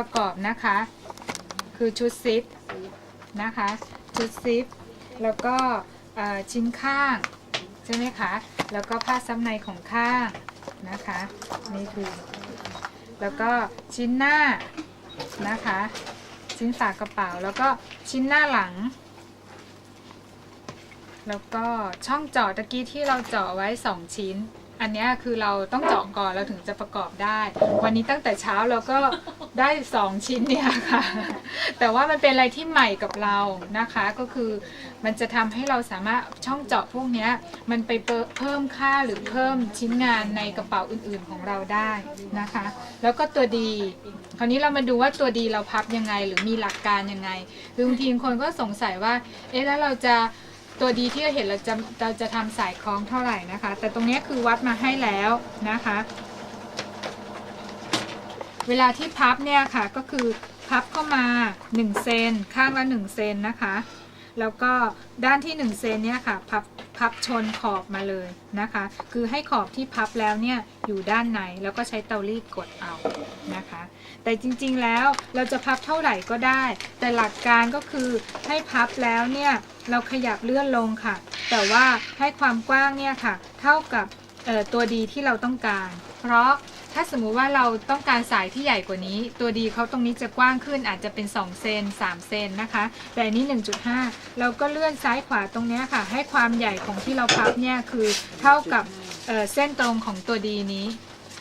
ประกอบนะคะ คือชุดซิปนะคะ ชุดซิป แล้วก็ชิ้นข้าง ใช่ไหมคะ แล้วก็ผ้าซับในของข้างนะคะนี่คือ แล้วก็ชิ้นหน้านะคะ ชิ้นฝากระเป๋าแล้วก็ชิ้นหน้าหลัง แล้วก็ช่องเจาะตะกี้ที่เราเจาะไว้ 2 ชิ้น อันเนี้ยคือเราต้องเจาะก่อนเราถึงจะประกอบได้ วันนี้ตั้งแต่เช้าเราก็ได้ 2 ชิ้นเนี่ยค่ะ แต่ว่ามันเป็นอะไรที่ใหม่กับเรานะคะ ก็คือมันจะทำให้เราสามารถช่องเจาะพวกเนี้ยมันไปเปิเพิ่มค่าหรือเพิ่มชิ้นงานในกระเป๋าอื่นๆของเราได้นะคะ แล้วก็ตัวดีคราวนี้เรามาดูว่าตัวดีเราพับยังไง หรือมีหลักการยังไงคือบางทีคนก็สงสัยว่า เอ๊ะแล้วเราจะ ตัวดีที่เราเห็นเราจะเราจะทำสายคล้องเท่าไหร่นะคะ แต่ตรงนี้คือวัดมาให้แล้วนะคะ เวลาที่พับเนี่ยค่ะก็คือพับเข้ามา1เซนข้างละ1เซนนะคะ แล้วก็ด้านที่1เซนเนี่ยค่ะพับพับชนขอบมาเลยนะคะ คือให้ขอบที่พับแล้วเนี่ยอยู่ด้านในแล้วก็ใช้เตารีดกดเอานะคะ แต่จริงๆแล้วเราจะพับเท่าไหร่ก็ได้ แต่หลักการก็คือให้พับแล้วเนี่ยเราขยับเลื่อนลงค่ะ แต่ว่าให้ความกว้างเนี่ยค่ะ เท่ากับตัวดีที่เราต้องการ เพราะถ้าสมมุติว่าเราต้องการสายที่ใหญ่กว่านี้ ตัวดีเขาตรงนี้จะกว้างขึ้นอาจจะเป็น 2 เซน3 เซนนะคะ แต่นี้ 1.5 เราก็เลื่อนซ้ายขวาตรงเนี้ยค่ะ ให้ความใหญ่ของที่เราพับเนี่ยคือเท่ากับเเส้นตรงของตัวดีนี้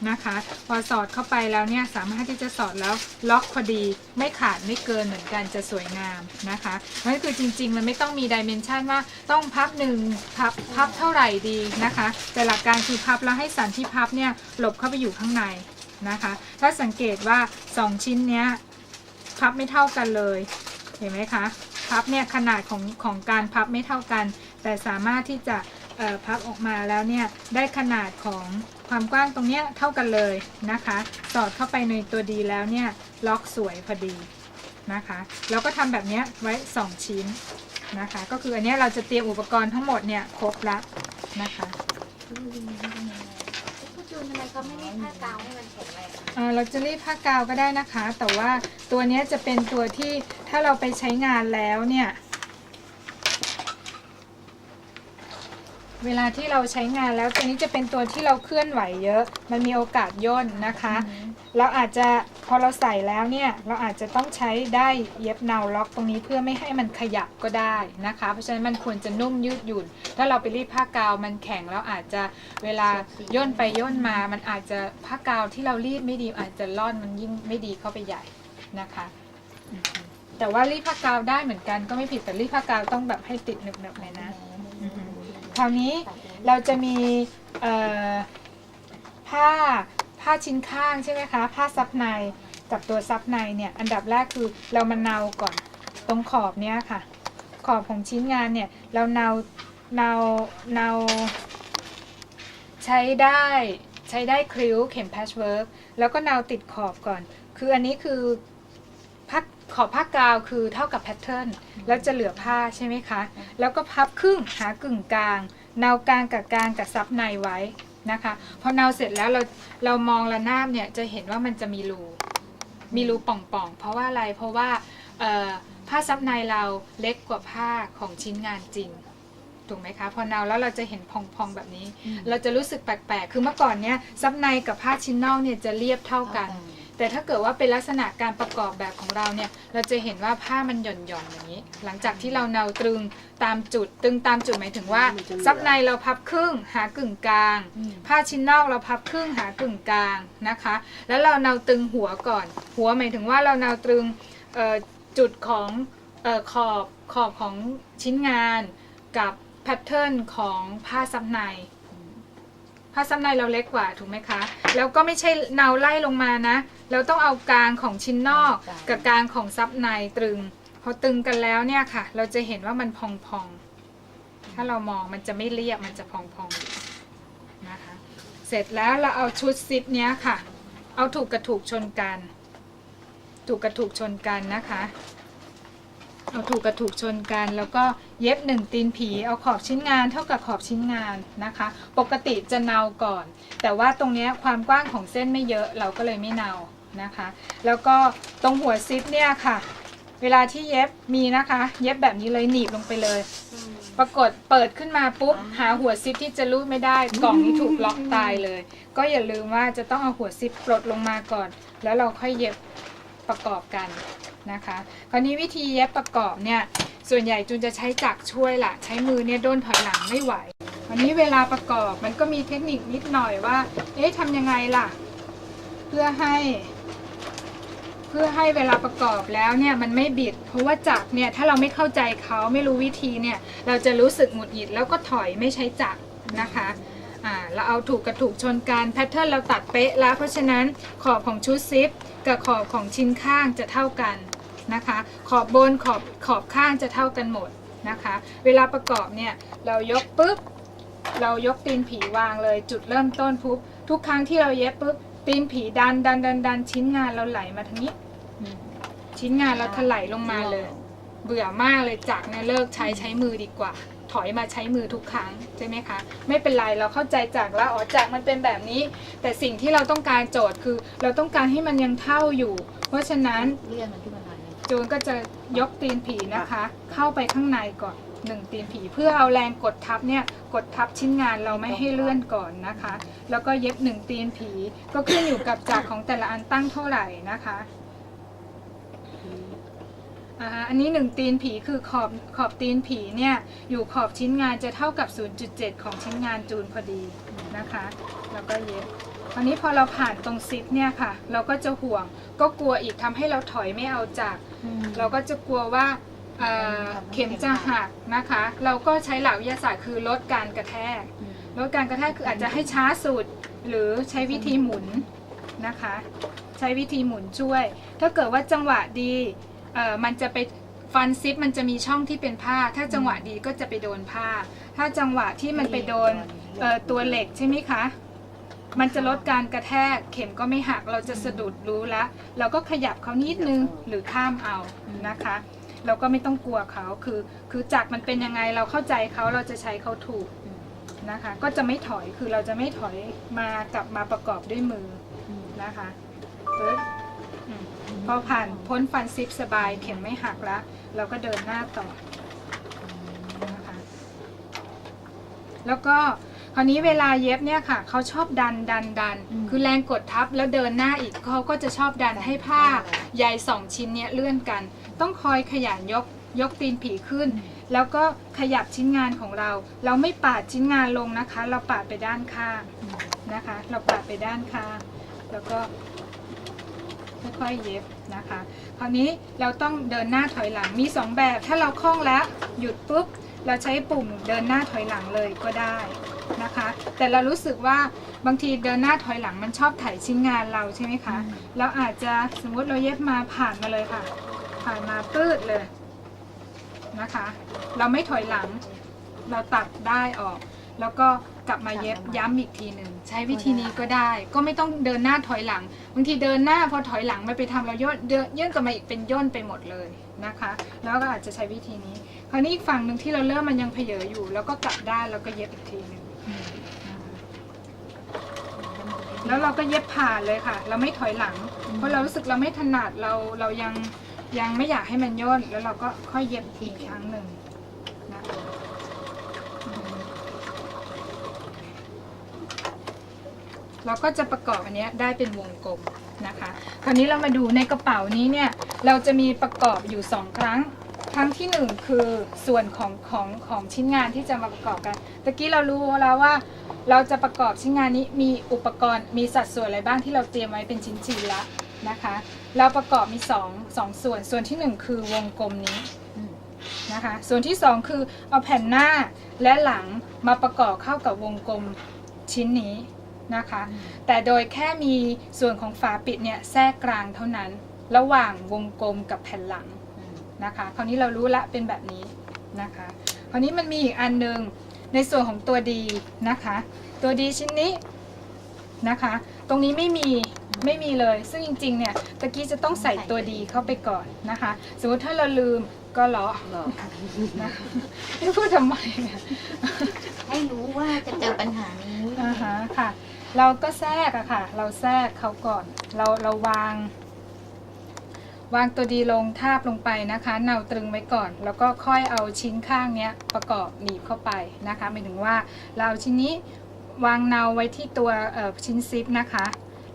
นะคะ พอสอดเข้าไปแล้วเนี่ยสามารถที่จะสอดแล้วล็อกพอดีไม่ขาดไม่เกินเหมือนกันจะสวยงามนะคะนั่นคือจริง ๆ มันไม่ต้องมีดิเมนชันว่าต้องพับหนึ่งพับพับเท่าไหร่ดีนะคะ แต่หลักการคือพับแล้วให้สันที่พับเนี่ยหลบเข้าไปอยู่ข้างในนะคะ ถ้าสังเกตว่า 2 ชิ้นเนี้ยพับไม่เท่ากันเลยเห็นไหมคะพับเนี่ยขนาดของของการพับไม่เท่ากัน แต่สามารถที่จะพับออกมาแล้วเนี่ยได้ขนาดของ ความกว้างตรงเนี้ยเท่ากันเลยนะคะ สอดเข้าไปในตัวดีแล้วเนี่ยล็อกสวยพอดีนะคะแล้วก็ทำแบบเนี้ยไว้ 2 ชิ้นนะคะ ก็คืออันเนี้ยเราจะเตรียมอุปกรณ์ทั้งหมดเนี่ยครบละนะคะคุณจูนทำไมเขาไม่รีดผ้ากาวให้มันแข็งแรงอะเอ่อเราจะรีดผ้ากาวก็ได้นะคะ แต่ว่าตัวเนี้ยจะเป็นตัวที่ถ้าเราไปใช้งานแล้วเนี่ย เวลาที่เราใช้งานแล้วตัวนี้จะเป็นตัวที่เราเคลื่อนไหวเยอะ มันมีโอกาสย่นนะคะ เราอาจจะพอเราใส่แล้วเนี่ย เราอาจจะต้องใช้ได้เย็บเนาล็อกตรงนี้เพื่อไม่ให้มันขยับก็ได้นะคะ เพราะฉะนั้นมันควรจะนุ่มยืดหยุ่น ถ้าเราไปรีดผ้ากาวมันแข็งแล้วอาจจะเวลาย่นไปย่นมา มันอาจจะผ้ากาวที่เรารีดไม่ดีอาจจะล่อนมันยิ่งไม่ดีเข้าไปใหญ่นะคะอืมแต่ว่ารีดผ้ากาวได้เหมือนกันก็ไม่ผิดแต่รีดผ้ากาวต้องแบบให้ติดหนึบๆเลยนะอือฮึ คราวนี้เราจะมีผ้าผ้าชิ้นข้างใช่ไหมคะ ผ้าซับในกับตัวซับในเนี่ยอันดับแรกคือเรามาเนาก่อนตรงขอบเนี้ยค่ะ ขอบของชิ้นงานเนี่ยเราเนาเนาเนาใช้ได้ใช้ได้คริ้วเข็มแพชเวิร์กแล้วก็เนาติดขอบก่อน คืออันนี้คือ ขอบผ้ากาวคือเท่ากับแพทเทิร์นแล้วจะเหลือผ้าใช่ไหมคะ แล้วก็พับครึ่งหากึ่งกลางเนากลางกับกลางกับซับในไว้นะคะพอเนาเสร็จแล้วเราเรามองระนาบเนี่ยจะเห็นว่ามันจะมีรูมีรูป่องๆ เพราะว่าอะไรเพราะว่าเอ่อผ้าซับในเราเล็กกว่าผ้าของชิ้นงานจริงถูกไหมคะพอเนาแล้วเราจะเห็นพองๆแบบนี้ เราจะรู้สึกแปลกๆ คือเมื่อก่อนเนี้ยซับในกับผ้าชิ้นนอกเนี่ยจะเรียบเท่ากัน แต่ถ้าเกิดว่าเป็นลักษณะการประกอบแบบของเราเนี่ย เราจะเห็นว่าผ้ามันหย่อนหย่อนๆอย่างนี้ หลังจากที่เราเนาตรึงตามจุด ตึงตามจุดหมายถึงว่าซับในเราพับครึ่งหากึ่งกลาง ผ้าชิ้นนอกเราพับครึ่งหากึ่งกลางนะคะ แล้วเราเนาตึงหัวก่อน หัวหมายถึงว่าเราเนาตรึงเอ่อจุดของเอ่อขอบขอบของชิ้นงานกับแพทเทิร์นของผ้าซับในผ้าซับในเราเล็กกว่าถูกไหมคะ แล้วก็ไม่ใช่เนาไล่ลงมานะ เราต้องเอากลางของชิ้นนอกกับกลางของซับในตรึง พอตึงกันแล้วเนี่ยค่ะ เราจะเห็นว่ามันพองๆ ถ้าเรามองมันจะไม่เรียบมันจะพองๆอยู่นะคะ เสร็จแล้วเราเอาชุดซิปเนี้ยค่ะ เอาถูกกระถูกชนกัน ถูกกระถูกชนกันนะคะ เอาถูกกระถูกชนกัน แล้วก็เย็บหนึ่งตีนผี เอาขอบชิ้นงานเท่ากับขอบชิ้นงานนะคะ ปกติจะเนาก่อน แต่ว่าตรงเนี้ยความกว้างของเส้นไม่เยอะเราก็เลยไม่เนา นะคะ แล้วก็ตรงหัวซิปเนี่ยค่ะ เวลาที่เย็บมีนะคะ เย็บแบบนี้เลยหนีบลงไปเลย ปรากฏเปิดขึ้นมาปุ๊บหาหัวซิปที่จะรูดไม่ได้กล่องนี้ถูกล็อกตายเลย ก็อย่าลืมว่าจะต้องเอาหัวซิปปลดลงมาก่อน แล้วเราค่อยเย็บประกอบกันนะคะคราวนี้วิธีเย็บประกอบเนี่ยส่วนใหญ่จูนจะใช้จักรช่วยละใช้มือเนี่ยโดนถอยหลังไม่ไหววันนี้เวลาประกอบมันก็มีเทคนิคนิดหน่อยว่า เอ๊ะทำยังไงล่ะ เพื่อให้ เพื่อให้เวลาประกอบแล้วเนี่ยมันไม่บิด เพราะว่าจักรเนี่ยถ้าเราไม่เข้าใจเขาไม่รู้วิธีเนี่ยเราจะรู้สึกหงุดหงิดแล้วก็ถอยไม่ใช้จักรนะคะอ่าเราเอาถูกกับถูกชนกันแพทเทิร์นเราตัดเป๊ะแล้วเพราะฉะนั้นขอบของชุดซิปกับขอบของชิ้นข้างจะเท่ากันนะคะ ขอบบนขอบขอบข้างจะเท่ากันหมดนะคะ เวลาประกอบเนี่ยเรายกปุ๊บเรายกตีนผีวางเลยจุดเริ่มต้นปุ๊บทุกครั้งที่เราเย็บปุ๊บ ตีนผีดันดันดันดันชิ้นงานเราไหลมาทางนี้ ชิ้นงานเราถลายลงมาเลย เบื่อมากเลยจากเนี่ยเลิกใช้ใช้มือดีกว่า ถอยมาใช้มือทุกครั้งใช่ไหมคะ ไม่เป็นไรเราเข้าใจจากแล้วอ๋อจากมันเป็นแบบนี้ แต่สิ่งที่เราต้องการโจทย์คือ เราต้องการให้มันยังเท่าอยู่ เพราะฉะนั้นเลื่อนมันขึ้นมาหน่อยนึงจูนก็จะยกตีนผีนะคะ เข้าไปข้างในก่อน หนึ่งตีนผีเพื่อเอาแรงกดทับเนี่ยกดทับชิ้นงานเราไม่ให้เลื่อนก่อนนะคะ แล้วก็เย็บหนึ่งตีนผี ก็ขึ้นอยู่กับจากของแต่ละอันตั้งเท่าไหร่นะคะอ่าอันนี้หนึ่งตีนผีคือขอบขอบตีนผีเนี่ยอยู่ขอบชิ้นงานจะเท่ากับ 0.7 ของชิ้นงานจูนพอดีนะคะ แล้วก็เย็บอันนี้พอเราผ่านตรงซิปเนี่ยค่ะ เราก็จะห่วงก็กลัวอีกทำให้เราถอยไม่เอาจาก เราก็จะกลัวว่า เอ่อเข็มจะหักนะคะ เราก็ใช้หลักวิทยาศาสตร์คือลดการกระแทก ลดการกระแทกคืออาจจะให้ช้าสุดหรือใช้วิธีหมุนนะคะ ใช้วิธีหมุนช่วย ถ้าเกิดว่าจังหวะดีเอ่อมันจะไปฟันซิปมันจะมีช่องที่เป็นผ้า ถ้าจังหวะดีก็จะไปโดนผ้า ถ้าจังหวะที่มันไปโดนเอ่อตัวเหล็กใช่ไหมคะ มันจะลดการกระแทกเข็มก็ไม่หักเราจะสะดุดรู้ละเราก็ขยับเขานิดนึงหรือข้ามเอานะคะ เราก็ไม่ต้องกลัวเขาคือ คือจักรมันเป็นยังไงเราเข้าใจเขาเราจะใช้เขาถูกนะคะ ก็จะไม่ถอยคือเราจะไม่ถอยมากลับมาประกอบด้วยมือนะคะปึ๊บอืมพอผ่านพ้นฟันซิปสบายเข็มไม่หักแล้วเราก็เดินหน้าต่อนะคะแล้วก็คราวนี้เวลาเย็บเนี่ยค่ะเขาชอบดันดันดันอืมคือแรงกดทับแล้วเดินหน้าอีกเขาก็จะชอบดันให้ผ้าใยสองชิ้นเนี้ยเลื่อนกัน ต้องคอยขยันยกยกตีนผีขึ้น แล้วก็ขยับชิ้นงานของเรา เราไม่ปาดชิ้นงานลงนะคะ เราปาดไปด้านข้างนะคะ เราปาดไปด้านข้างแล้วก็ค่อยๆเย็บนะคะ คราวนี้เราต้องเดินหน้าถอยหลังมีสองแบบ ถ้าเราคล่องแล้วหยุดปุ๊บเราใช้ปุ่มเดินหน้าถอยหลังเลยก็ได้นะคะ แต่เรารู้สึกว่าบางทีเดินหน้าถอยหลังมันชอบถ่ายชิ้นงานเราใช่ไหมคะเราอาจจะสมมุติเราเย็บมาผ่านมาเลยค่ะ ผ่านมาปืดเลยนะคะ เราไม่ถอยหลัง เราตัดได้ออก แล้วก็กลับมาเย็บย้ำอีกทีหนึ่งใช้วิธีนี้ก็ได้ ก็ไม่ต้องเดินหน้าถอยหลังบางทีเดินหน้าพอถอยหลังไม่ไปทำเราย่นเดินยื่นกลับมาอีกเป็นย่นไปหมดเลยนะคะ แล้วก็อาจจะใช้วิธีนี้ คราวนี้อีกฝั่งหนึ่งที่เราเริ่มมันยังเพเยออยู่ แล้วก็กลับด้านแล้วก็เย็บอีกทีหนึ่งแล้วเราก็เย็บผ่านเลยค่ะ เราไม่ถอยหลัง เพราะเรารู้สึกเราไม่ถนัดเราเรายัง ยังไม่อยากให้มันย่นแล้วเราก็ค่อยเย็บอีกครั้งหนึ่งนะเราก็จะประกอบอันนี้ได้เป็นวงกลมนะคะ คราวนี้เรามาดูในกระเป๋านี้เนี่ย เราจะมีประกอบอยู่สองครั้ง ครั้งที่หนึ่งคือส่วนของของของชิ้นงานที่จะมาประกอบกันตะกี้เรารู้แล้วว่าเราจะประกอบชิ้นงานนี้มีอุปกรณ์มีสัดส่วนอะไรบ้างที่เราเตรียมไว้เป็นชิ้นๆและนะคะ เราประกอบมีสองสองส่วน ส่วนที่หนึ่งคือวงกลมนี้นะคะ ส่วนที่สองคือเอาแผ่นหน้าและหลังมาประกอบเข้ากับวงกลมชิ้นนี้นะคะ แต่โดยแค่มีส่วนของฝาปิดเนี่ยแทรกกลางเท่านั้น ระหว่างวงกลมกับแผ่นหลังนะคะ คราวนี้เรารู้ละเป็นแบบนี้นะคะ คราวนี้มันมีอีกอันหนึ่งในส่วนของตัวดีนะคะ ตัวดีชิ้นนี้นะคะ ตรงนี้ไม่มี ไม่มีเลย ซึ่งจริงๆเนี่ยตะกี้จะต้องใส่ตัวดีเข้าไปก่อนนะคะ สมมติถ้าเราลืมก็เลาะหรอนะคะไม่พูดทำไมเนี่ยให้รู้ว่าจะเจอปัญหานี้อ่าฮะค่ะ เราก็แทรกอะค่ะ เราแทรกเขาก่อน เราเราวาง วางตัวดีลงทาบลงไปนะคะเนาตรึงไว้ก่อน แล้วก็ค่อยเอาชิ้นข้างเนี้ยประกอบหนีบเข้าไปนะคะหมายถึงว่าเราเอาชิ้นนี้วางเนาไว้ที่ตัวเอ่อชิ้นซิปนะคะ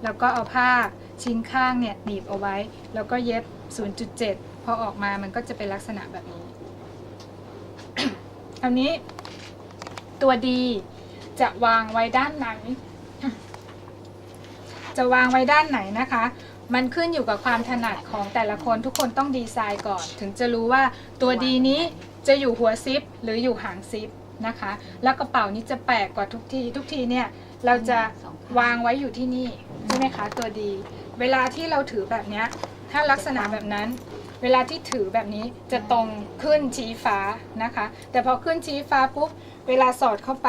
แล้วก็เอาผ้าชิ้นข้างเนี่ยหนีบเอาไว้ แล้วก็เย็บ 0.7 พอออกมามันก็จะเป็นลักษณะแบบนี้คราวนี้ ตัวดีจะวางไว้ด้านไหน จะวางไว้ด้านไหนนะคะ มันขึ้นอยู่กับความถนัดของแต่ละคนทุกคนต้องดีไซน์ก่อน ถึงจะรู้ว่าตัวดีนี้จะอยู่หัวซิปหรืออยู่หางซิปนะคะ แล้วกระเป๋านี้จะแปลกกว่าทุกที ทุกทีเนี่ย เราจะวางไว้อยู่ที่นี่ใช่ไหมคะตัวดี เวลาที่เราถือแบบเนี้ยถ้าลักษณะแบบนั้น เวลาที่ถือแบบนี้จะตรงขึ้นชี้ฟ้านะคะ แต่พอขึ้นชี้ฟ้าปุ๊บเวลาสอดเข้าไป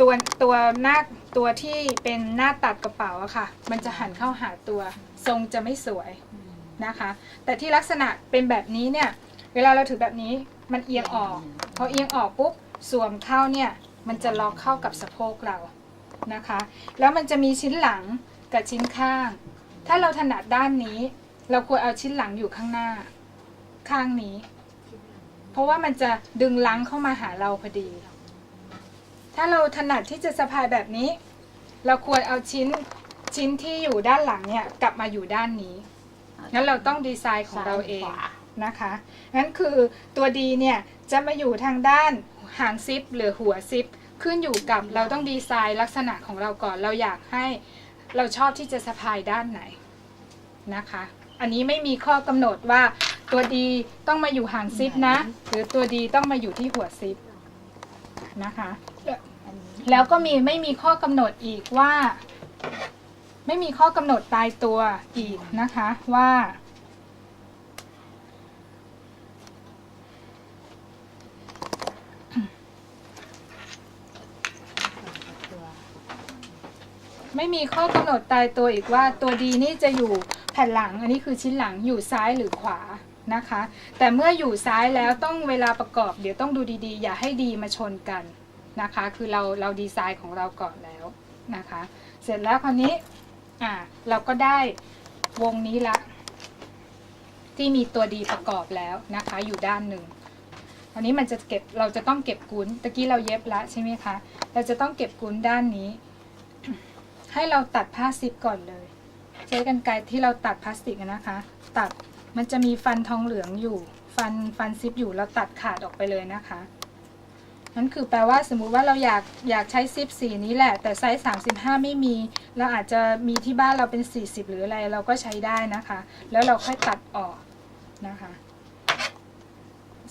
ตัวตัวหน้าตัวที่เป็นหน้าตัดกระเป๋าอะค่ะ มันจะหันเข้าหาตัวทรงจะไม่สวยนะคะ แต่ที่ลักษณะเป็นแบบนี้เนี่ยเวลาเราถือแบบนี้มันเอียงออกพอเอียงออกปุ๊บสวมเข้าเนี่ยมันจะล็อกเข้ากับสะโพกเรา นะคะ แล้วมันจะมีชิ้นหลังกับชิ้นข้าง ถ้าเราถนัดด้านนี้ เราควรเอาชิ้นหลังอยู่ข้างหน้า ข้างนี้ เพราะว่ามันจะดึงลังเข้ามาหาเราพอดี ถ้าเราถนัดที่จะสะพายแบบนี้ เราควรเอาชิ้นชิ้นที่อยู่ด้านหลังเนี่ยกลับมาอยู่ด้านนี้งั้นเราต้องดีไซน์ของเราเองนะคะงั้นคือตัวดีเนี่ยจะมาอยู่ทางด้านหางซิปหรือหัวซิป ขึ้นอยู่กับเราต้องดีไซน์ลักษณะของเราก่อน เราอยากให้เราชอบที่จะสะพายด้านไหนนะคะ อันนี้ไม่มีข้อกำหนดว่าตัวดีต้องมาอยู่หางซิปนะ หรือตัวดีต้องมาอยู่ที่หัวซิปนะคะ แล้วก็มีไม่มีข้อกำหนดอีกว่า ไม่มีข้อกำหนดตายตัวอีกนะคะว่า ไม่มีข้อกำหนดตายตัวอีกว่าตัวดีนี่จะอยู่แผ่นหลัง อันนี้คือชิ้นหลังอยู่ซ้ายหรือขวานะคะ แต่เมื่ออยู่ซ้ายแล้วต้องเวลาประกอบ เดี๋ยวต้องดูดีๆ อย่าให้ดีมาชนกันนะคะ คือเราเราดีไซน์ของเราก่อนแล้วนะคะ เสร็จแล้วคราวนี้อ่าเราก็ได้วงนี้ละ ที่มีตัวดีประกอบแล้วนะคะ อยู่ด้านหนึ่งอันนี้มันจะเก็บเราจะต้องเก็บกุ้นตะกี้เราเย็บละใช่ไหมคะ เราจะต้องเก็บกุ้นด้านนี้ ให้เราตัดผ้าซิปก่อนเลย ใช้กรรไกรที่เราตัดพลาสติกนะคะ ตัดมันจะมีฟันทองเหลืองอยู่ ฟันฟันซิปอยู่เราตัดขาดออกไปเลยนะคะนั่นคือแปลว่าสมมุติว่าเราอยากอยากใช้ซิปสีนี้แหละ แต่ไซส์35 ไม่มี เราอาจจะมีที่บ้านเราเป็น 40 หรืออะไรเราก็ใช้ได้นะคะ แล้วเราค่อยตัดออกนะคะ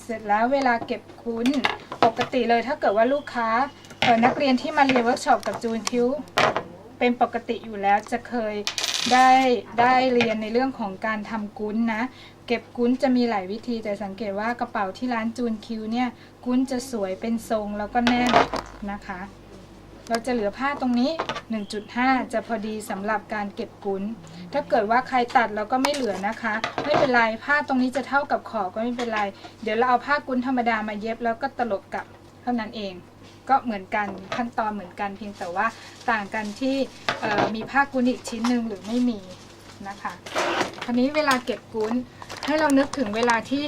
เสร็จแล้วเวลาเก็บคุ้นปกติเลยถ้าเกิดว่าลูกค้าเออนักเรียนที่มาเรียนเวิร์กช็อปกับจูนทิว เป็นปกติอยู่แล้วจะเคยได้ได้เรียนในเรื่องของการทำกุ้นนะ เก็บกุ้นจะมีหลายวิธีแต่สังเกตว่ากระเป๋าที่ร้านจูนคิวเนี่ยกุ้นจะสวยเป็นทรงแล้วก็แน่นนะคะ เราจะเหลือผ้าตรงนี้ 1.5 จะพอดีสำหรับการเก็บกุ้น ถ้าเกิดว่าใครตัดแล้วก็ไม่เหลือนะคะ ไม่เป็นไรผ้าตรงนี้จะเท่ากับขอบก็ไม่เป็นไร เดี๋ยวเราเอาผ้ากุ้นธรรมดามาเย็บแล้วก็ตลบกลับ ท่านั้นเอง ก็เหมือนกันขั้นตอนเหมือนกันเพียงแต่ว่าต่างกันที่มีผ้ากุ้นอีกชิ้นหนึ่งหรือไม่มีนะคะคราวนี้เวลาเก็บกุ้นให้เรานึกถึงเวลาที่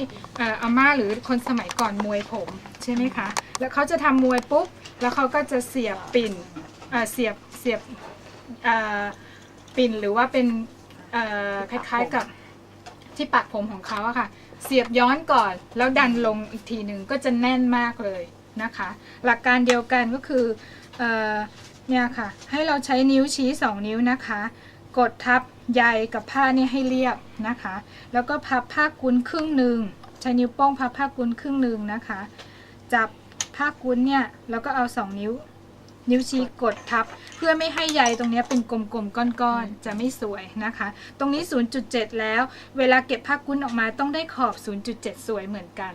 อาม่าหรือคนสมัยก่อนมวยผมใช่ไหมคะ แล้วเขาจะทำมวยปุ๊บ แล้วเขาก็จะเสียบปิ่นเเสียบเสียบปิ่นหรือว่าเป็นคล้ายๆกับที่ปักผมของเขาอะค่ะ เสียบย้อนก่อน แล้วดันลงอีกทีหนึ่งก็จะแน่นมากเลย นะคะ หลักการเดียวกันก็คือเอเนี่ยค่ะ ให้เราใช้นิ้วชี้ 2 นิ้วนะคะ กดทับใยกับผ้านี่ให้เรียบนะคะ แล้วก็พับผ้ากุนครึ่งหนึ่งใช้นิ้วโป้งพับผ้ากุนครึ่งหนึ่งนะคะ จับผ้ากุนเนี่ยแล้วก็เอา 2 นิ้ว นิ้วชี้กดทับ เพื่อไม่ให้ใยตรงนี้เป็นกลมๆก้อนๆจะไม่สวยนะคะ ตรงนี้ 0.7 แล้ว เวลาเก็บผ้ากุนออกมาต้องได้ขอบ 0.7 สวยเหมือนกัน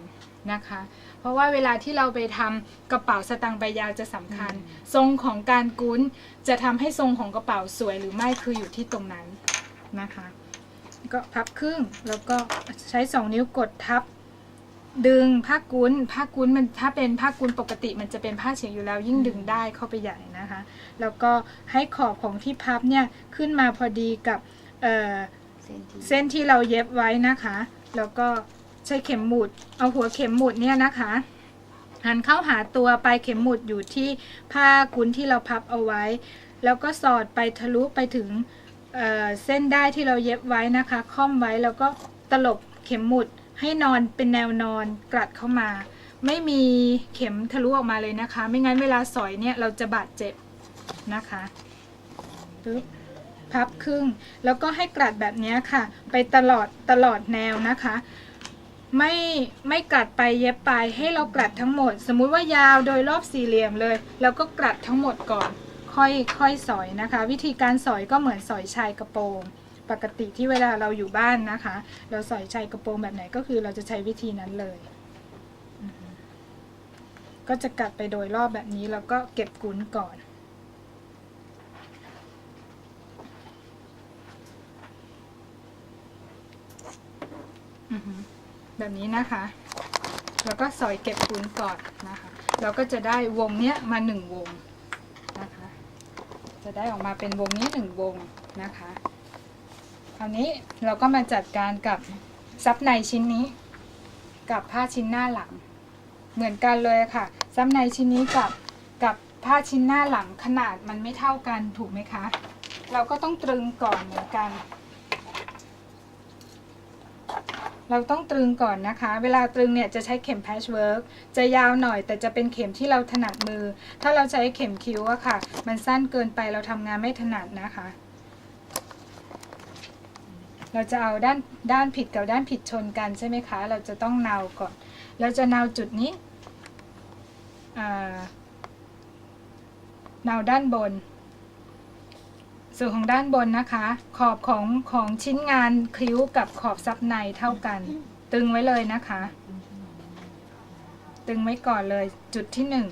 นะคะ เพราะว่าเวลาที่เราไปทำกระเป๋าสตางค์ใบยาวจะสำคัญ ทรงของการกุ้นจะทำให้ทรงของกระเป๋าสวยหรือไม่คืออยู่ที่ตรงนั้นนะคะ ก็พับครึ่งแล้วก็ใช้2นิ้วกดทับ ดึงผ้ากุ้นผ้ากุ้นมันถ้าเป็นผ้ากุ้นปกติมันจะเป็นผ้าเฉียงอยู่แล้วยิ่งดึงได้เข้าไปใหญ่นะคะ แล้วก็ให้ขอบของที่พับเนี่ยขึ้นมาพอดีกับเอ่อเส้นที่เส้นที่เราเย็บไว้นะคะ แล้วก็ ใช้เข็มหมุด เอาหัวเข็มหมุดเนี่ยนะคะ หันเข้าหาตัวปลายเข็มหมุดอยู่ที่ผ้ากุนที่เราพับเอาไว้ แล้วก็สอดไปทะลุไปถึงเเส้นได้ที่เราเย็บไว้นะคะ ค่อมไว้แล้วก็ตลบเข็มหมุดให้นอนเป็นแนวนอนกลัดเข้ามา ไม่มีเข็มทะลุออกมาเลยนะคะ ไม่งั้นเวลาสอยเนี่ยเราจะบาดเจ็บนะคะปึ๊บพับครึ่ง แล้วก็ให้กลัดแบบนี้ค่ะ ไปตลอดตลอดแนวนะคะ ไม่ไม่กลัดไปเย็บไปให้เรากลัดทั้งหมด สมมุติว่ายาวโดยรอบสี่เหลี่ยมเลยแล้วก็กลัดทั้งหมดก่อน ค่อยค่อยสอยนะคะ วิธีการสอยก็เหมือนสอยชายกระโปรง ปกติที่เวลาเราอยู่บ้านนะคะ เราสอยชายกระโปรงแบบไหนก็คือเราจะใช้วิธีนั้นเลย ก็จะกัดไปโดยรอบแบบนี้แล้วก็เก็บกุนก่อนอือฮึ แบบนี้นะคะ แล้วก็สอยเก็บปูนก่อนนะคะ เราก็จะได้วงเนี้ยมาหนึ่งวงนะคะ จะได้ออกมาเป็นวงนี้หนึ่งวงนะคะคราวนี้เราก็มาจัดการกับซับในชิ้นนี้ กับผ้าชิ้นหน้าหลัง เหมือนกันเลยค่ะซับในชิ้นนี้กับกับผ้าชิ้นหน้าหลังขนาดมันไม่เท่ากันถูกไหมคะ เราก็ต้องตรึงก่อนเหมือนกัน เราต้องตรึงก่อนนะคะ เวลาตรึงเนี่ยจะใช้เข็มแพชเวิร์กจะยาวหน่อย แต่จะเป็นเข็มที่เราถนัดมือ ถ้าเราใช้เข็มคิ้วอะค่ะ มันสั้นเกินไปเราทำงานไม่ถนัดนะคะ เราจะเอาด้านด้านผิดกับด้านผิดชนกันใช่ไหมคะ เราจะต้องเนาก่อน เราจะเนาจุดนี้เนาด้านบน ส่วนของด้านบนนะคะ ขอบของของชิ้นงานคลิ้วกับขอบซับในเท่ากัน ตึงไว้เลยนะคะ ตึงไว้ก่อนเลยจุดที่หนึ่ง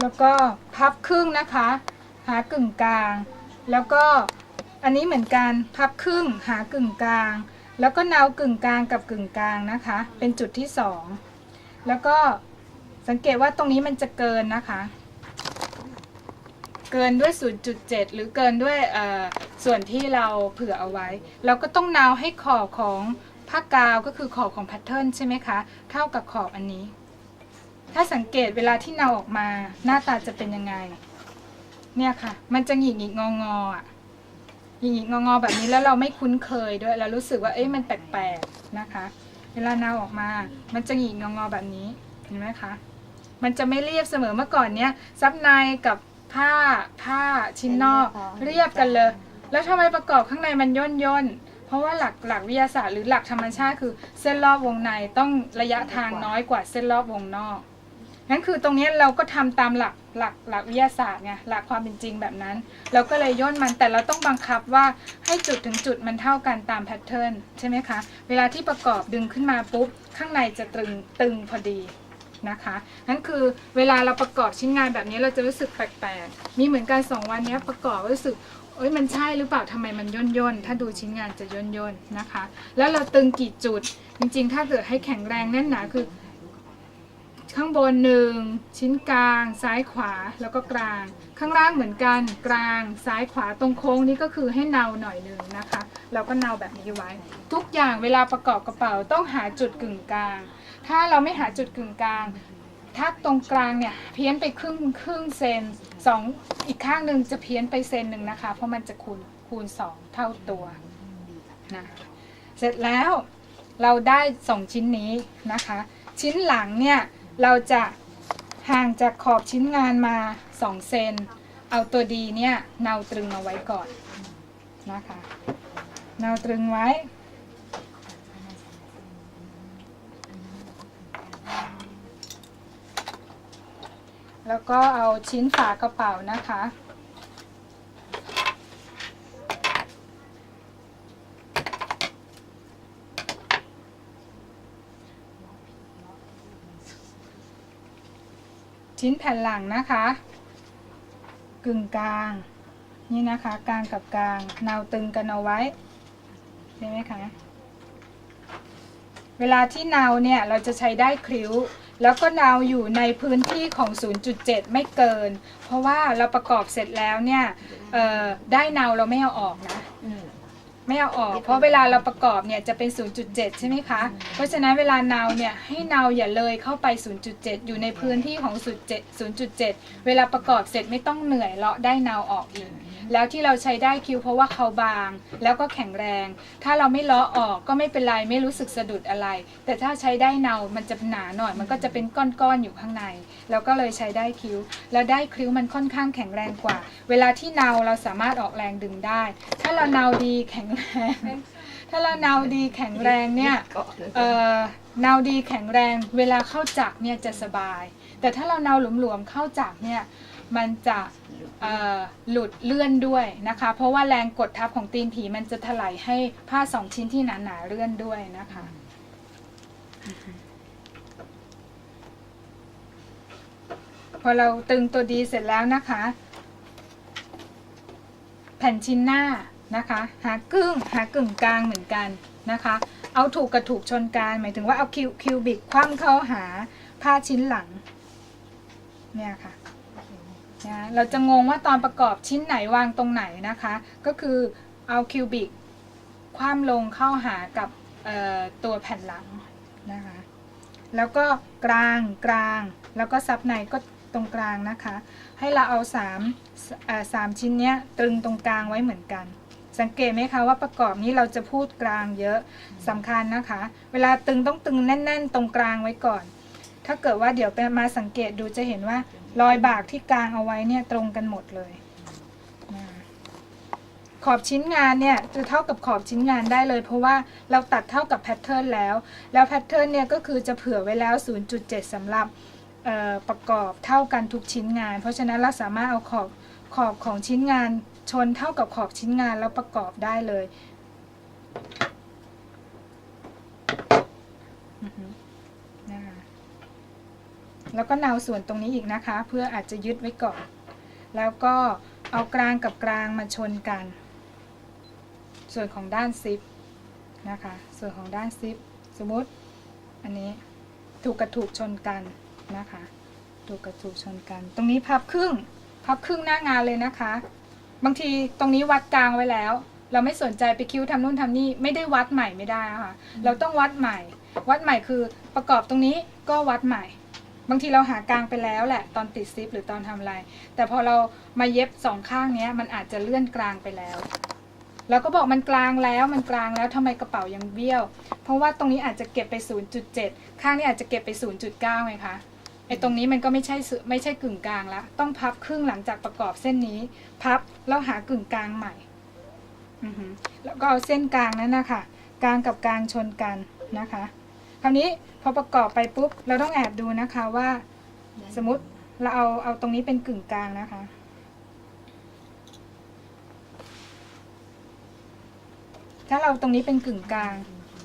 แล้วก็พับครึ่งนะคะ หากึ่งกลาง แล้วก็อันนี้เหมือนกันพับครึ่งหากึ่งกลาง แล้วก็เนากึ่งกลางกับกึ่งกลางนะคะ เป็นจุดที่สองแล้วก็ สังเกตว่าตรงนี้มันจะเกินนะคะ เกินด้วย 0.7 หรือเกินด้วยส่วนที่เราเผื่อเอาไว้ เราก็ต้องนาวให้ขอบของผ้ากาวก็คือขอบของแพทเทิร์นใช่ไหมคะ เท่ากับขอบอันนี้ ถ้าสังเกตเวลาที่นาวออกมาหน้าตาจะเป็นยังไง เนี่ยค่ะ มันจะหงิกหงิกงองอๆอะหงิกหงิกงองอๆแบบนี้แล้วเราไม่คุ้นเคยด้วยเรารู้สึกว่าเอ้ยมันแปลกๆนะคะ เวลานาวออกมา มันจะหงิกงองอๆแบบนี้เห็นไหมคะ มันจะไม่เรียบเสมอเมื่อก่อนเนี้ยซับในกับผ้าผ้าชิ้นนอก เรียบกันเลย แล้วทำไมประกอบข้างในมันย่นย่นๆเพราะว่าหลักหลักวิทยาศาสตร์หรือหลักธรรมชาติคือเส้นรอบวงในต้องระยะทางน้อยกว่าเส้นรอบวงนอกนั่นคือตรงเนี้ยเราก็ทำตามหลักหลักหลักวิทยาศาสตร์ไงหลักความเป็นจริงแบบนั้น เราก็เลยย่นมันแต่เราต้องบังคับว่าให้จุดถึงจุดมันเท่ากันตามแพทเทิร์นใช่ไหมคะ เวลาที่ประกอบดึงขึ้นมาปุ๊บ ข้างในจะตึงตึงพอดี นะคะนั่นคือเวลาเราประกอบชิ้นงานแบบนี้เราจะรู้สึกแปลกๆ มีเหมือนกันสองวันนี้ประกอบรู้สึกเอ้ยมันใช่หรือเปล่าทำไมมันย่นย่นๆถ้าดูชิ้นงานจะย่นย่นๆนะคะ แล้วเราตึงกี่จุดจริง ๆ ถ้าเกิดให้แข็งแรงแน่นหนาคือ ข้างบนหนึ่งชิ้นกลาง ซ้ายขวาแล้วก็กลาง ข้างล่างเหมือนกันกลางซ้ายขวาตรงโค้งนี้ก็คือให้เนาหน่อยหนึ่งนะคะ เราก็เนาแบบนี้ไว้ ทุกอย่างเวลาประกอบกระเป๋าต้องหาจุดกึ่งกลาง ถ้าเราไม่หาจุดกึ่งกลาง ถ้าตรงกลางเนี่ยเพี้ยนไปครึ่งครึ่งเซนสองอีกข้างหนึ่งจะเพี้ยนไปเซนหนึ่งนะคะ เพราะมันจะคูณคูณสองเท่าตัวนะเสร็จแล้วเราได้สองชิ้นนี้นะคะ ชิ้นหลังเนี่ยเราจะห่างจากขอบชิ้นงานมา 2 เซน เอาตัวดีเนี่ยเนาตรึงเอาไว้ก่อนนะคะ เนาตรึงไว้ แล้วก็เอาชิ้นฝากระเป๋านะคะ ชิ้นแผ่นหลังนะคะ กึ่งกลาง นี่นะคะ กลางกับกลางเนาตึงกันเอาไว้ใช่ไหมคะ เวลาที่เนาเนี่ยเราจะใช้ได้คริ้ว แล้วก็นาอยู่ในพื้นที่ของ 0.7 ไม่เกิน เพราะว่าเราประกอบเสร็จแล้วเนี่ยได้นาเราไม่เอาออกนะไม่เอาออก เพราะเวลาเราประกอบเนี่ยจะเป็น 0.7 ใช่ไหมคะ เพราะฉะนั้นเวลานาเนี่ยให้นาอย่าเลยเข้าไป 0.7 อยู่ในพื้นที่ของ 0.7 0.7 เวลาประกอบเสร็จไม่ต้องเหนื่อยเลาะได้นาออกอีก แล้วที่เราใช้ได้คิวเพราะว่าเขาบาง แล้วก็แข็งแรง ถ้าเราไม่เลาะออกก็ไม่เป็นไรไม่รู้สึกสะดุดอะไร แต่ถ้าใช้ได้เนามันจะหนาหน่อย มันก็จะเป็นก้อนๆอยู่ข้างใน แล้วก็เลยใช้ได้คิ้ว แล้วได้คิ้วมันค่อนข้างแข็งแรงกว่า เวลาที่เนาเราสามารถออกแรงดึงได้ ถ้าเราเนาดีแข็งแรงถ้าเราเนาดีแข็งแรงเนี่ยเอ่อเนาดีแข็งแรง เวลาเข้าจักรเนี่ยจะสบาย แต่ถ้าเราเนาหลวมๆเข้าจักรเนี่ย มันจะหลุดเลื่อนด้วยนะคะ เพราะว่าแรงกดทับของตีนผีมันจะถลายให้ผ้าสองชิ้นที่หนาๆเลื่อนด้วยนะคะ พอเราตึงตัวดีเสร็จแล้วนะคะ แผ่นชิ้นหน้านะคะ หากึ่งหากึ่งกลางเหมือนกันนะคะ เอาถูกกับถูกชนกันหมายถึงว่าเอาคิวคิวบิกคว่ำเข้าหาผ้าชิ้นหลังเนี่ยค่ะ นะเราจะงงว่าตอนประกอบชิ้นไหนวางตรงไหนนะคะ ก็คือเอาคิวบิกคว่ำลงเข้าหากับตัวแผ่นหลังนะคะ แล้วก็กลางกลาง แล้วก็ซับในก็ตรงกลางนะคะ ให้เราเอาสามสามชิ้นเนี้ยตรึงตรงกลางไว้เหมือนกัน สังเกตไหมคะว่าประกอบนี้เราจะพูดกลางเยอะสำคัญนะคะ เวลาตึงต้องตึงแน่น ๆ ตรงกลางไว้ก่อน ถ้าเกิดว่าเดี๋ยวไปมาสังเกตดูจะเห็นว่า รอยบากที่กลางเอาไว้เนี่ยตรงกันหมดเลยขอบชิ้นงานเนี่ยจะเท่ากับขอบชิ้นงานได้เลย เพราะว่าเราตัดเท่ากับแพทเทิร์นแล้ว แล้วแพทเทิร์นเนี่ยก็คือจะเผื่อไว้แล้ว 0.7สำหรับประกอบเท่ากันทุกชิ้นงาน เพราะฉะนั้นเราสามารถเอาขอบขอบของชิ้นงานชนเท่ากับขอบชิ้นงานแล้วประกอบได้เลยอือฮึนะคะ แล้วก็เนาส่วนตรงนี้อีกนะคะ เพื่ออาจจะยึดไว้ก่อน แล้วก็เอากลางกับกลางมาชนกัน ส่วนของด้านซิปนะคะ ส่วนของด้านซิปสมมติอันนี้ถูกกระถูกชนกันนะคะ ถูกกระถูกชนกัน ตรงนี้พับครึ่ง พับครึ่งหน้างานเลยนะคะ บางทีตรงนี้วัดกลางไว้แล้ว เราไม่สนใจไปคิ้วทำนู่นทำนี่ไม่ได้วัดใหม่ไม่ได้ค่ะ เราต้องวัดใหม่ วัดใหม่คือประกอบตรงนี้ก็วัดใหม่ บางทีเราหากลางไปแล้วแหละตอนติดซิปหรือตอนทำอะไรแต่พอเรามาเย็บสองข้างเนี้ยมันอาจจะเลื่อนกลางไปแล้วเราก็บอกมันกลางแล้วมันกลางแล้วทำไมกระเป๋ายังเบี้ยว เพราะว่าตรงนี้อาจจะเก็บไป 0.7 ข้างนี้อาจจะเก็บไป 0.9ไงคะไอ้ตรงนี้มันก็ไม่ใช่สุไม่ใช่กึ่งกลางละต้องพับครึ่งหลังจากประกอบเส้นนี้ พับแล้วหากึ่งกลางใหม่อือหือแล้วก็เอาเส้นกลางนั้นนะคะกลางกับกลางชนกันนะคะ คราวนี้พอประกอบไปปุ๊บเราต้องแอบดูนะคะว่า สมมติเราเอาเอาตรงนี้เป็นกึ่งกลางนะคะ ถ้าเราตรงนี้เป็นกึ่งกลาง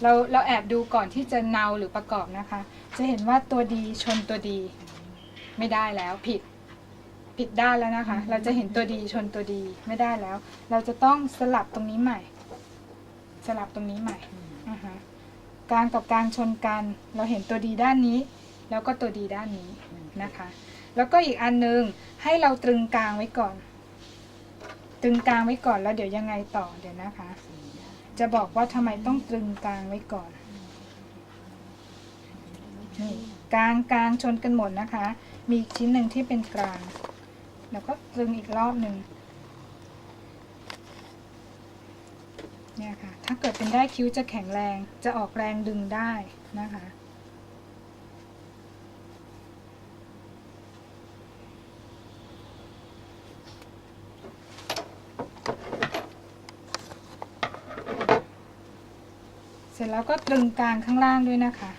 เราเราแอบดูก่อนที่จะเนาหรือประกอบนะคะ จะเห็นว่าตัวดีชนตัวดี ไม่ได้แล้วผิดผิดด้านแล้วนะคะ เราจะเห็นตัวดีชนตัวดีไม่ได้แล้ว เราจะต้องสลับตรงนี้ใหม่ สลับตรงนี้ใหม่อ่าฮะ กลางกับกางชนกัน เราเห็นตัวดีด้านนี้ แล้วก็ตัวดีด้านนี้นะคะ แล้วก็อีกอันนึงให้เราตรึงกลางไว้ก่อน ตรึงกลางไว้ก่อนแล้วเดี๋ยวยังไงต่อเดี๋ยวนะคะ จะบอกว่าทำไมต้องตรึงกลางไว้ก่อนนี่กลางกลางชนกันหมดนะคะ มีอีกชิ้นหนึ่งที่เป็นกลาง แล้วก็ตรึงอีกรอบหนึ่ง เนี่ยค่ะ ถ้าเกิดเป็นได้คิ้วจะแข็งแรง จะออกแรงดึงได้นะคะ เสร็จแล้วก็ตรึงกลางข้างล่างด้วยนะคะ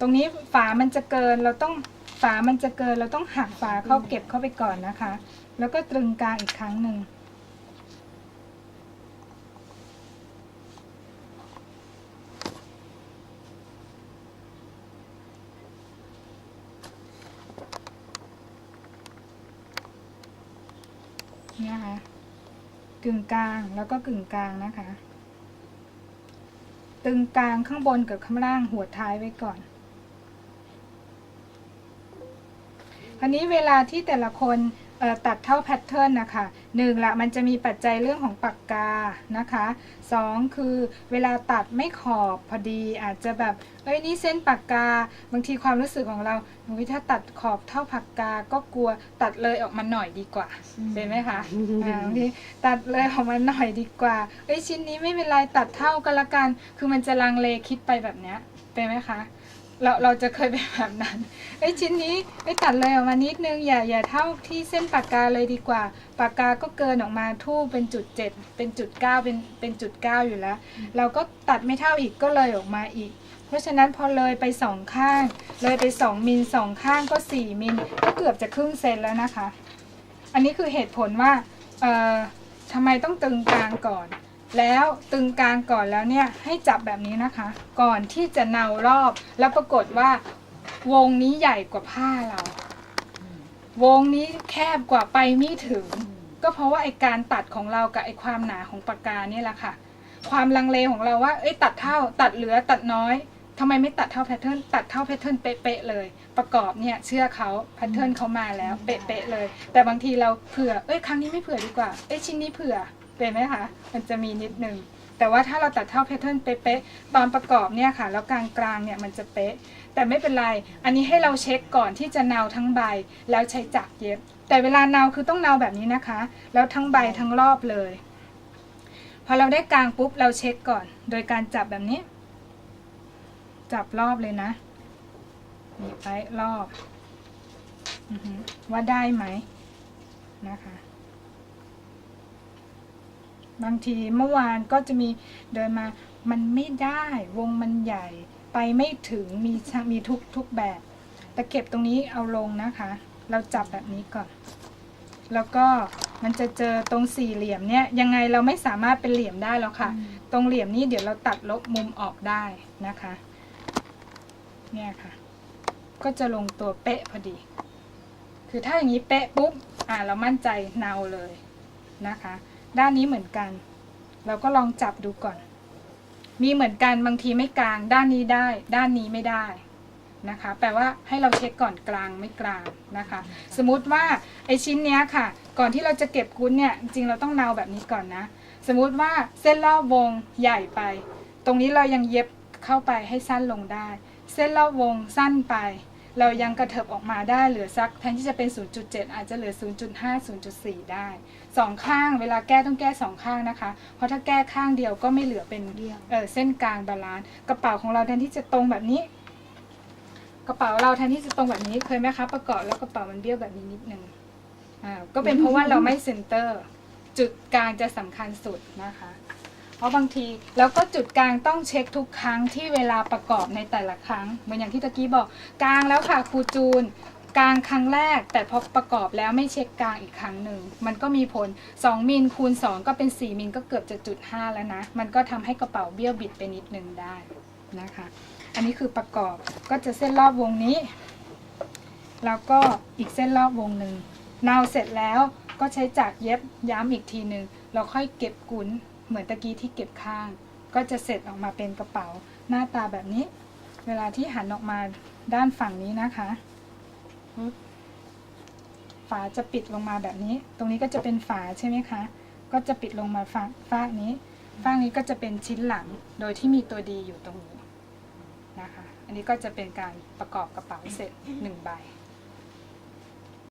ตรงนี้ฝามันจะเกินเราต้องฝามันจะเกินเราต้องหักฝาเข้าเก็บเข้าไปก่อนนะคะ แล้วก็ตรึงกลางอีกครั้งหนึ่ง เนี่ยนะคะ กึ่งกลางแล้วก็กึ่งกลางนะคะ ตึงกลางข้างบนกับข้างล่างหัวท้ายไว้ก่อนคราวนี้เวลาที่แต่ละคน ตัดเท่าแพทเทิร์นนะคะหนึ่งละมันจะมีปัจจัยเรื่องของปากกานะคะสองคือเวลาตัดไม่ขอบพอดีอาจจะแบบเอ้ยนี่เส้นปากกา บางทีความรู้สึกของเราอุ๊ยถ้าตัดขอบเท่าปากกาก็กลัวตัดเลยออกมาหน่อยดีกว่าเป็นไหมคะอ่าบางทีตัดเลยออกมาหน่อยดีกว่าเอ้ยชิ้นนี้ไม่เป็นไรตัดเท่ากันละกัน คือมันจะลังเลคิดไปแบบเนี้ยเป็นไหมคะ เราเราจะเคยเป็นแบบนั้นเอ้ชิ้นนี้เอ้ตัดเลยออกมานิดนึงอย่าอย่าเท่าที่เส้นปากกาเลยดีกว่า ปากกาก็เกินออกมาทู่เป็นจุดเจ็ดเป็นจุดเก้าเป็นเป็นจุดเก้าอยู่แล้ว เราก็ตัดไม่เท่าอีกก็เลยออกมาอีก เพราะฉะนั้นพอเลยไปสองข้าง เลยไปสองมิลสองข้างก็สี่มิลก็เกือบจะครึ่งเซนแล้วนะคะ อันนี้คือเหตุผลว่าเอ่อทำไมต้องตึงกลางก่อน แล้วตึงกลางก่อนแล้วเนี่ยให้จับแบบนี้นะคะ ก่อนที่จะเนารอบ แล้วปรากฏว่าวงนี้ใหญ่กว่าผ้าเรา วงนี้แคบกว่าไปไม่ถึง ก็เพราะว่าไอการตัดของเรากับไอความหนาของปากกานี่แหละค่ะ ความลังเลของเราว่าเอ้ยตัดเท่า ตัดเหลือตัดน้อยทำไมไม่ตัดเท่าแพทเทิร์นตัดเท่าแพทเทิร์นเป๊ะๆเลย ประกอบเนี่ยเชื่อเขาแพทเทิร์นเขามาแล้วเป๊ะๆเลย แต่บางทีเราเผื่อเอ้ยครั้งนี้ไม่เผื่อดีกว่าเอ้ยชิ้นนี้เผื่อ เป็นไหมคะมันจะมีนิดนึงแต่ว่าถ้าเราตัดเท่าแพทเทิร์นเป๊ะๆตอนประกอบเนี่ยค่ะ แล้วกลางกลางๆเนี่ยมันจะเป๊ะ แต่ไม่เป็นไร อันนี้ให้เราเช็คก่อนที่จะเนาทั้งใบ แล้วใช้จักรเย็บ แต่เวลาเนาคือต้องเนาแบบนี้นะคะ แล้วทั้งใบทั้งรอบเลย พอเราได้กลางปุ๊บเราเช็คก่อน โดยการจับแบบนี้ จับรอบเลยนะนี่ไปรอบออหือว่าได้ไหมนะคะ บางทีเมื่อวานก็จะมีเดินมามันไม่ได้วงมันใหญ่ ไปไม่ถึงมีชะมีทุกทุกแบบแต่เก็บตรงนี้เอาลงนะคะ เราจับแบบนี้ก่อน แล้วก็มันจะเจอตรงสี่เหลี่ยมเนี่ยยังไงเราไม่สามารถเป็นเหลี่ยมได้แล้วค่ะ ตรงเหลี่ยมนี้เดี๋ยวเราตัดลบมุมออกได้นะคะ เนี่ยค่ะ ก็จะลงตัวเป๊ะพอดี คือถ้าอย่างนี้เป๊ะปุ๊บอ่าเรามั่นใจเนาเลยนะคะ ด้านนี้เหมือนกัน เราก็ลองจับดูก่อน มีเหมือนกันบางทีไม่กลาง ด้านนี้ได้ ด้านนี้ไม่ได้นะคะ แปลว่าให้เราเช็คก่อนกลางไม่กลางนะคะ สมมุติว่าไอชิ้นเนี้ยค่ะ ก่อนที่เราจะเก็บกุ้นเนี่ยจริงเราต้องเนาแบบนี้ก่อนนะ สมมุติว่าเส้นรอบวงใหญ่ไป ตรงนี้เรายังเย็บเข้าไปให้สั้นลงได้ เส้นรอบวงสั้นไป เรายังกระเถิบออกมาได้เหลือสักแทนที่จะเป็น 0.7 อาจจะเหลือ 0.5 0.4 ได้ สองข้าง เวลาแก้ต้องแก้สองข้างนะคะ เพราะถ้าแก้ข้างเดียวก็ไม่เหลือเป็นเเส้นกลางบาลานซ์กระเป๋าของเราแทนที่จะตรงแบบนี้ กระเป๋าเราแทนที่จะตรงแบบนี้เคยไหมคะประกอบแล้วกระเป๋ามันเบี้ยวแบบนี้นิดนึงอ่าก็เป็นเพราะว่าเราไม่เซนเตอร์จุดกลางจะสำคัญสุดนะคะ เพราะบางทีแล้วก็จุดกลางต้องเช็คทุกครั้งที่เวลาประกอบในแต่ละครั้ง เหมือนอย่างที่ตะกี้บอกกลางแล้วค่ะครูจูน กลางครั้งแรก แต่พอประกอบแล้วไม่เช็คกลางอีกครั้งหนึ่งมันก็มีผล 2มิลคูณ 2 ก็เป็น 4มิลก็เกือบจะจุด5แล้วนะ มันก็ทำให้กระเป๋าเบี้ยวบิดไปนิดนึงได้นะคะ อันนี้คือประกอบก็จะเส้นรอบวงนี้ แล้วก็อีกเส้นรอบวงหนึ่งนาวเสร็จแล้วก็ใช้จักรเย็บย้ำอีกทีหนึ่งเราค่อยเก็บกุนเหมือนตะกี้ที่เก็บข้าง ก็จะเสร็จออกมาเป็นกระเป๋าหน้าตาแบบนี้ เวลาที่หันออกมาด้านฝั่งนี้นะคะ ฝาจะปิดลงมาแบบนี้ ตรงนี้ก็จะเป็นฝาใช่ไหมคะ ก็จะปิดลงมาฝาฝานี้ฝานี้ก็จะเป็นชิ้นหลัง โดยที่มีตัวดีอยู่ตรงนี้นะคะ อันนี้ก็จะเป็นการประกอบกระเป๋าเสร็จหนึ่งใบ